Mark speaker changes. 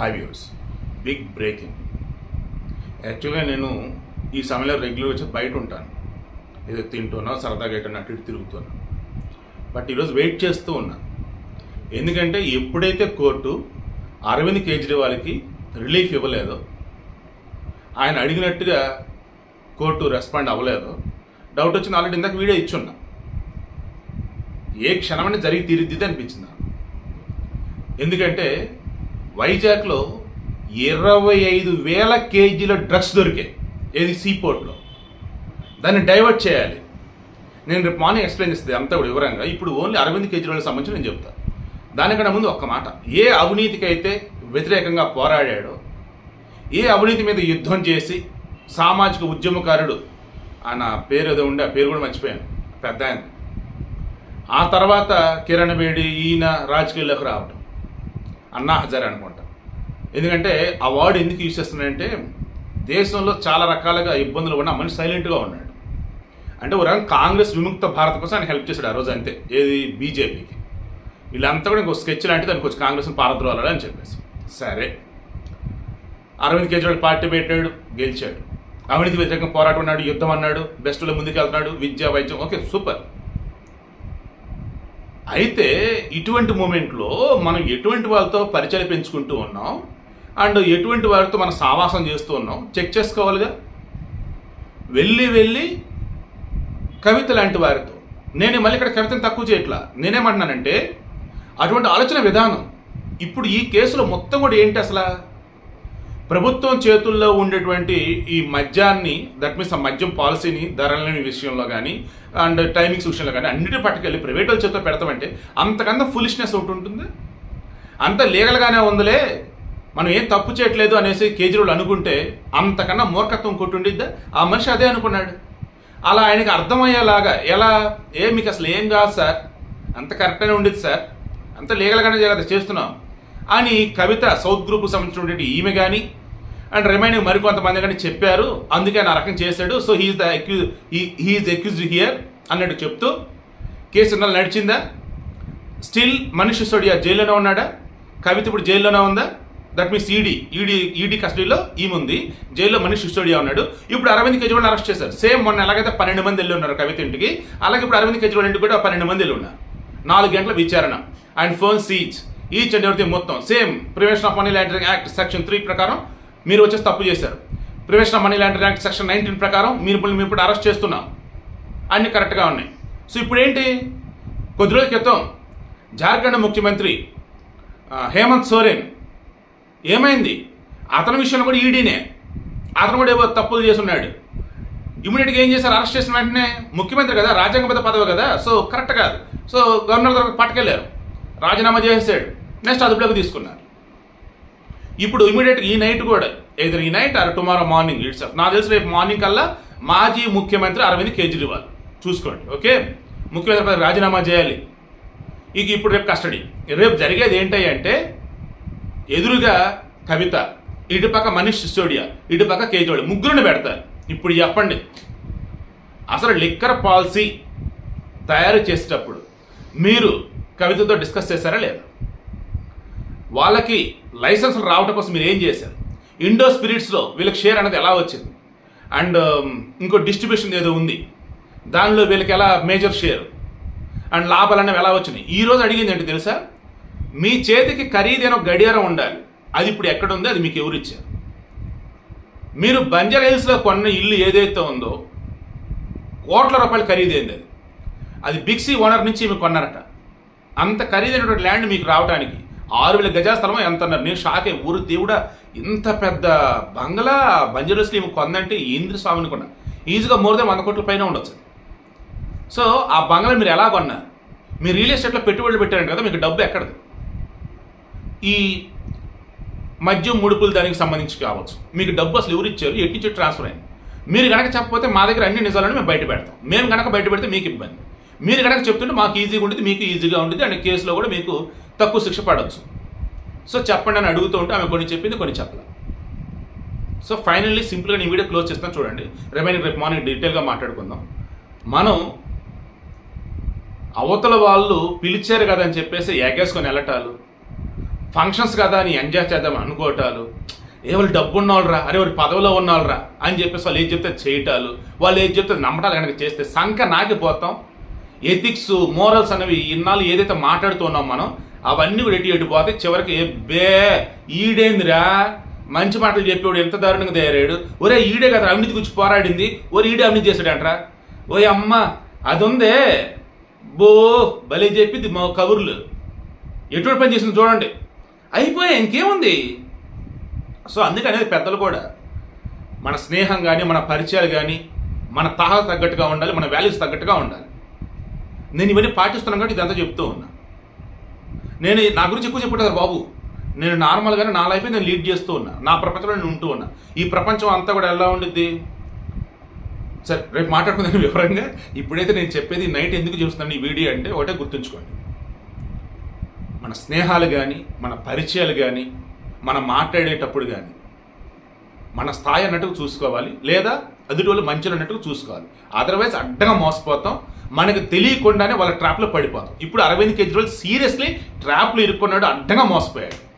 Speaker 1: Hi viewers big breaking యాక్చువల్గా నేను ఈ సమయంలో రెగ్యులర్ వచ్చి బయట ఉంటాను. ఏదో తింటున్నా సరదాగా ఎటు అటు ఇటు తిరుగుతున్నా. బట్ ఈరోజు వెయిట్ చేస్తూ ఉన్నా. ఎందుకంటే ఎప్పుడైతే కోర్టు అరవింద్ కేజ్రీవాల్కి రిలీఫ్ ఇవ్వలేదో ఆయన అడిగినట్టుగా కోర్టు రెస్పాండ్ అవ్వలేదో డౌట్ వచ్చింది. ఆల్రెడీ ఇందాక వీడియో ఇచ్చున్నా. ఏ క్షణమైనా జరిగి తీరుద్ది అనిపించింది ఎందుకంటే వైజాగ్లో ఇరవై ఐదు వేల కేజీల డ్రగ్స్ దొరికాయి. ఏది? సీపోర్ట్లో దాన్ని డైవర్ట్ చేయాలి. నేను రేపు మార్నింగ్ ఎక్స్ప్లెయిన్ చేస్తుంది అంతా కూడా వివరంగా. ఇప్పుడు ఓన్లీ అరవింద్ కేజ్రీవాల్ సంబంధించి నేను చెప్తాను దానికన్నా ముందు ఒక్క మాట. ఏ అవినీతికి అయితే వ్యతిరేకంగా పోరాడాడో ఏ అవినీతి మీద యుద్ధం చేసి సామాజిక ఉద్యమకారుడు ఆయన పేరు ఏదో ఉండే ఆ పేరు కూడా మర్చిపోయాను. పెద్ద ఆయన. ఆ తర్వాత కిరణ్ బేడి ఈయన రాజకీయాల్లోకి రావడం అన్నా హజారే అనుకుంటాను ఎందుకంటే ఆ వర్డ్ ఎందుకు యూజ్ చేస్తున్నాడంటే దేశంలో చాలా రకాలుగా ఇబ్బందులు ఉన్న మనిషి సైలెంట్గా ఉన్నాడు. అంటే ఒక కాంగ్రెస్ విముక్త భారత్ కోసం ఆయన హెల్ప్ చేశాడు ఆ రోజు అంతే. ఏది? బీజేపీకి. వీళ్ళంతా కూడా ఇంకో స్కెచ్ లాంటిది దానికి వచ్చి కాంగ్రెస్ని పారద్రోలాలి అని చెప్పేసి. సరే. అరవింద్ కేజ్రీవాల్ పార్టీ పెట్టాడు గెలిచాడు. అవినీతి వ్యతిరేకంగా పోరాటం అన్నాడు యుద్ధం అన్నాడు బెస్ట్లో ముందుకు వెళ్తున్నాడు విద్య వైద్యం. Okay super. అయితే ఇటువంటి మూమెంట్లో మనం ఎటువంటి వాళ్ళతో పరిచయం పెంచుకుంటూ ఉన్నాం? అండ్ ఎటువంటి వారితో మనం సావాసం చేస్తూ ఉన్నాం? చెక్ చేసుకోవాలిగా? వెళ్ళి వెళ్ళి కవిత లాంటి వారితో. నేను మళ్ళీ ఇక్కడ కవితను తక్కువ చేయట్లా. నేనేమంటున్నానంటే అటువంటి ఆలోచన విధానం ఇప్పుడు ఈ కేసులో మొత్తం కూడా ఏంటి అసలు? ప్రభుత్వం చేతుల్లో ఉండేటువంటి ఈ మద్యాన్ని దట్ మీన్స్ ఆ మద్యం పాలసీని ధరలని విషయంలో కానీ అండ్ టైమింగ్స్ విషయంలో కానీ అన్నిటి పట్టుకెళ్ళి ప్రైవేట్ వాళ్ళ చేతిలో పెడతామంటే అంతకన్నా ఫులిష్నెస్ ఒకటి ఉంటుంది? అంత లీగల్గానే ఉందిలే. మనం ఏం తప్పు చేయట్లేదు అనేసి కేజ్రీవాల్ అనుకుంటే అంతకన్నా మూర్ఖత్వం కొట్టుండిద్దా ఆ మనిషి అదే అనుకున్నాడు. అలా ఆయనకి అర్థమయ్యేలాగా ఎలా? ఏ మీకు అసలు ఏం కాదు సార్. అంత కరెక్ట్గానే ఉండేది సార్. అంత లీగల్గానే కదా చేస్తున్నాం. అని కవిత సౌత్ గ్రూప్ సంబంధించినటువంటి ఈమె కానీ అండ్ రిమైనింగ్ మరికొంతమంది కానీ చెప్పారు. అందుకే ఆయన ఆ రకం చేశాడు. So he's the accuse he's accused here అన్నట్టు చెప్తూ కేసు ఇన్నాళ్ళు నడిచిందా? స్టిల్ మనిషి సోడియా జైల్లోనే ఉన్నాడా? కవిత ఇప్పుడు జైల్లోనే ఉందా? That means ED ED ED కస్టడీలో ఈమె ఉంది. జైల్లో మనిషి సిసోడియా ఉన్నాడు. ఇప్పుడు అరవింద్ కేజ్రీవాల్ అరెస్ట్ చేశారు. సేమ్ మొన్న ఎలాగైతే పన్నెండు మంది వెళ్ళి ఉన్నారు కవిత ఇంటికి అలాగే ఇప్పుడు అరవింద్ కేజ్రీవాల్ ఇంటికి కూడా పన్నెండు మంది వెళ్ళి ఉన్నారు. నాలుగు గంటల విచారణ అండ్ ఫోన్ సీచ్ ఈచ్ అండ్ ఎవ్రీథింగ్ మొత్తం. Same prevention of money laundering act section three ప్రకారం మీరు వచ్చేసి తప్పు చేశారు. Prevention money launder act section nineteen ప్రకారం మీరు ఇప్పుడు మీరు ఇప్పుడు అరెస్ట్ చేస్తున్నాం. అన్ని కరెక్ట్గా ఉన్నాయి. సో ఇప్పుడు ఏంటి? కొద్ది రోజుల క్రితం జార్ఖండ్ ముఖ్యమంత్రి హేమంత్ సోరెన్ ఏమైంది? అతని విషయంలో కూడా ఈడీనే. అతను కూడా ఏవో తప్పులు చేస్తున్నాడు. ఇమీడియట్గా ఏం చేశారు? అరెస్ట్ చేసిన వెంటనే ముఖ్యమంత్రి కదా రాజ్యాంగబద్ధ పదవి కదా? సో కరెక్ట్ కాదు. సో గవర్నర్ దగ్గర పట్టుకెళ్ళారు రాజీనామా చేసేసాడు. నెక్స్ట్ అదుపులోకి తీసుకున్నారు. ఇప్పుడు ఇమీడియట్గా ఈ నైట్ కూడా ఎదురు ఈ night or tomorrow morning it's నాకు తెలిసి రేపు మార్నింగ్ కల్లా మాజీ ముఖ్యమంత్రి అరవింద్ కేజ్రీవాల్. చూసుకోండి ఓకే? ముఖ్యమంత్రి పదవి రాజీనామా చేయాలి. ఇక ఇప్పుడు రేపు కస్టడీ రేపు జరిగేది ఏంటి అంటే ఎదురుగా కవిత ఇటుపక్క మనీష్ సిసోడియా ఇటుపక్క కేజ్రీవాల్ ముగ్గురిని పెడతారు. ఇప్పుడు చెప్పండి అసలు లిక్కర్ పాలసీ తయారు చేసేటప్పుడు మీరు కవితతో డిస్కస్ చేశారా లేదా? వాళ్ళకి లైసెన్సులు రావడం కోసం మీరు ఏం చేశారు? ఇండో స్పిరిట్స్లో వీళ్ళకి షేర్ అనేది ఎలా వచ్చింది? అండ్ um, ఇంకో డిస్ట్రిబ్యూషన్ ఏదో ఉంది. దానిలో వీళ్ళకి ఎలా మేజర్ షేర్ అండ్ లాభాలు అనేవి ఎలా వచ్చినాయి? ఈ రోజు అడిగింది ఏంటి తెలుసా? మీ చేతికి ఖరీదైన గడియారం ఉండాలి. అది ఇప్పుడు ఎక్కడ ఉందో? అది మీకు ఎవరు ఇచ్చారు? మీరు బంజర్ హిల్స్లో కొన్న ఇల్లు ఏదైతే ఉందో కోట్ల రూపాయలు ఖరీదైంది అది. అది బిక్సీ ఓనర్ నుంచి మీకు కొన్నారట. అంత ఖరీదైనటువంటి ల్యాండ్ మీకు రావడానికి ఆరు వేల గజాల స్థలం ఎంత అన్నారు నేను షాక్ అయ్యి ఊరు దేవుడా ఇంత పెద్ద బంగ్లా? బంజరస్లో ఈమె కొందంటే ఇంద్ర స్వామిని కొన్నా. ఈజీగా మోర్ దెన్ వంద కోట్ల పైన ఉండొచ్చు. సో ఆ బంగ్లా మీరు ఎలా కొన్నారు మీరు రియల్ ఎస్టేట్లో పెట్టుబడులు పెట్టారంట కదా మీకు డబ్బు ఎక్కడది? ఈ మద్యం ముడుపులు దానికి సంబంధించి కావచ్చు. మీకు డబ్బు అసలు ఎవరు ఇచ్చారు? ఎట్టి నుంచి ట్రాన్స్ఫర్ అయింది? మీరు కనుక చెప్పకపోతే మా దగ్గర అన్ని నిజాలను మేము బయట పెడతాం. మేము కనుక బయట పెడితే మీకు ఇబ్బంది. మీరు కనుక చెప్తుంటే మాకు ఈజీగా ఉంటుంది మీకు ఈజీగా ఉంటుంది అండ్ కేసులో కూడా మీకు తక్కువ శిక్ష పడవచ్చు సో చెప్పండి అని అడుగుతూ ఉంటే ఆమె కొన్ని చెప్పింది కొన్ని చెప్పలేదు సో ఫైనల్లీ సింపుల్గా నేను వీడియో క్లోజ్ చేస్తాను చూడండి. రిమైనింగ్ రేపు మార్నింగ్ డీటెయిల్గా మాట్లాడుకుందాం. మనం అవతల వాళ్ళు పిలిచారు కదా అని చెప్పేసి ఎగేసుకొని వెళ్ళటాలు ఫంక్షన్స్ కదా అని ఎంజాయ్ చేద్దాం అనుకోవటాలు ఏ వాళ్ళు డబ్బు ఉన్నవాళ్ళరా అరే వాళ్ళు పదవిలో ఉన్నవాళ్ళరా అని చెప్పేసి వాళ్ళు ఏది చెప్తే చేయటాలు వాళ్ళు ఏది చెప్తే నమ్మటాలు కనుక చేస్తే సంఖ నాకిపోతాం. ఎథిక్స్ మోరల్స్ అనేవి ఇన్నాళ్ళు ఏదైతే మాట్లాడుతున్నాం మనం అవన్నీ కూడా ఎటు ఎటు పోతే చివరికి బే ఈడేందిరా? మంచి మాటలు చెప్పేవాడు ఎంత దారుణంగా తయారాడు ఒరే ఈడే కదా అవినీతి గురించి పోరాడింది. ఒరే ఈడే అవినీతి చేశాడంట్రా? ఓయ్ అమ్మ అది ఉందే బో భలే చెప్పింది మా కబుర్లు. ఎటువంటి పని చేసింది చూడండి. అయిపోయా ఇంకేముంది? సో అందుకనేది పెద్దలు కూడా మన స్నేహం కానీ మన పరిచయాలు కానీ మన తహా తగ్గట్టుగా ఉండాలి మన వాల్యూస్ తగ్గట్టుగా ఉండాలి. నేను ఇవన్నీ పాటిస్తున్నాను కాబట్టి ఇదంతా చెప్తూ ఉన్నా. నేను నా గురించి ఎక్కువ చెప్పట్లేదు బాబు. నేను నార్మల్గానే నా లైఫ్ నేను లీడ్ చేస్తూ ఉన్నా. నా ప్రపంచంలో నేను ఉంటూ ఉన్నా. ఈ ప్రపంచం అంతా కూడా ఎలా ఉండిద్ది? సరే రేపు మాట్లాడుకుందాం వివరంగా. ఇప్పుడైతే నేను చెప్పేది నైట్ ఎందుకు చూస్తున్నాను ఈ వీడియో అంటే ఒకటే గుర్తుంచుకోండి. మన స్నేహాలు కానీ మన పరిచయాలు కానీ మనం మాట్లాడేటప్పుడు కానీ మన స్థాయి అన్నట్టుగా చూసుకోవాలి. లేదా ఎదుటి వాళ్ళు మంచిలు అన్నట్టుగా చూసుకోవాలి. అదర్వైజ్ అడ్డగా మోసపోతాం. మనకు తెలియకుండానే వాళ్ళ ట్రాప్లో పడిపోతాం. ఇప్పుడు అరవింద్ కేజ్రీవాల్ సీరియస్లీ ట్రాప్లో ఇరుక్కున్నాడు అడ్డగా మోసపోయాడు.